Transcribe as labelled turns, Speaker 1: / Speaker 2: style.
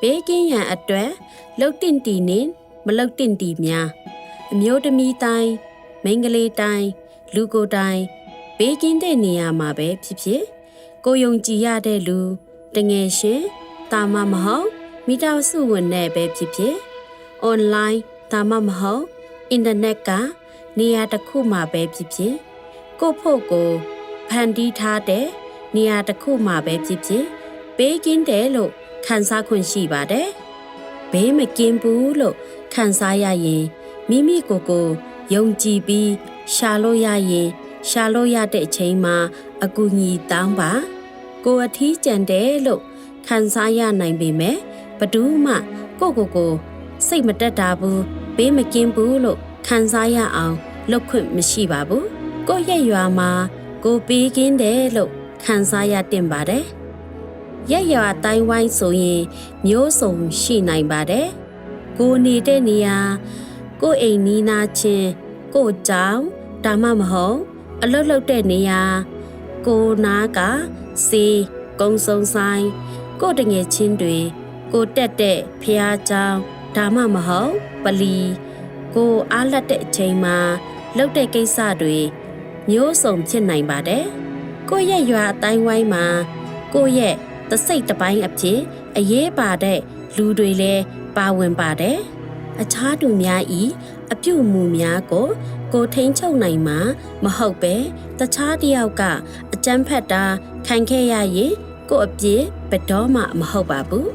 Speaker 1: ဘေးကင်းရန်အတွက်လှုပ်တင်တီနှင့်မလှုပ်တင်တီများအမျိုးသမီးတိုင်းမိန်းကလေးတိုင်းလူကိုယ်တိုင်းဘေးကင်းတဲ့နေရာမှာပဲဖြစ်ဖြစ်ကိုယုံကြည်ရတဲ့လူတငယ်ရှင်တာမမဟုတ်မိသားစုဝင်နဲ့ပဲဖြစ်ဖြစ် online ဒါမှမဟုတ်အင်တာနက်ကနေရာတစ်ခုမှာပဲဖြစ်ဖြစ်ကိုယ့်ဖို့ကိုဖန်တီးထားတဲ့နေရာတစ်ခုမှာပဲဖြစ်ဖြစ်ဘေးကင်းတယ်လို့ ခံစားခွင့်ရှိပါတယ်။ဘေးမကင်းဘူးလို့ခံစားရရင်မိမိကိုယ်ကိုယုံကြည်ပြီးရှာလို့ရရင်ရှာလို့ရတဲ့အချိန်မှာအကူအညီတောင်းပါကိုယ်အထီးကျန်တယ်လို့ခံစားရနိုင်ပေမဲ့ဘယ်သူမှကိုယ့်ကိုယ်ကိုစိတ်မတက်တာဘူးဘေးမကင်းဘူးလို့ခံစားရအောင်လုပ်ခွင့်မရှိပါဘူးကိုယ့်ရဲ့ရွာမှာကိုပေးကင်းတယ်လို့ခံစားရတင်ပါတယ် ရက်ရွာတိုင်းဝိုင်းဆိုရင် မျိုးစုံရှိနိုင်ပါတယ်။ကိုနေတဲ့နေရာကိုအိမ်နီးနားချင်းကိုကြောင်ဒါမှမဟုတ်အလုတ်လုတ်တဲ့နေရာကိုနာကစေကုံစုံဆိုင် ကိုတငယ်ချင်းတွေ ကိုတက်တဲ့ဖះကြောင်ဒါမှမဟုတ်ပလီ ကိုအားလက်တဲ့အချိန်မှာလုတ်တဲ့ကိစ္စတွေမျိုးစုံဖြစ်နိုင်ပါတယ်။ကိုရဲ့ရွာအတိုင်းဝိုင်းမှာကိုရဲ့ တစိတ်တစ်ပိုင်းအဖြစ်အရေးပါတဲ့လူတွေလည်းပါဝင်ပါတယ်။အခြားသူများဤအပြုတ်မှုများကို ကိုထိန်ချုပ်နိုင်မှာမဟုတ်ပဲတခြားတယောက်ကအကြမ်းဖက်တာခံခဲ့ရရင်ကို့အပြစ်ဘယ်တော့မှမဟုတ်ပါဘူး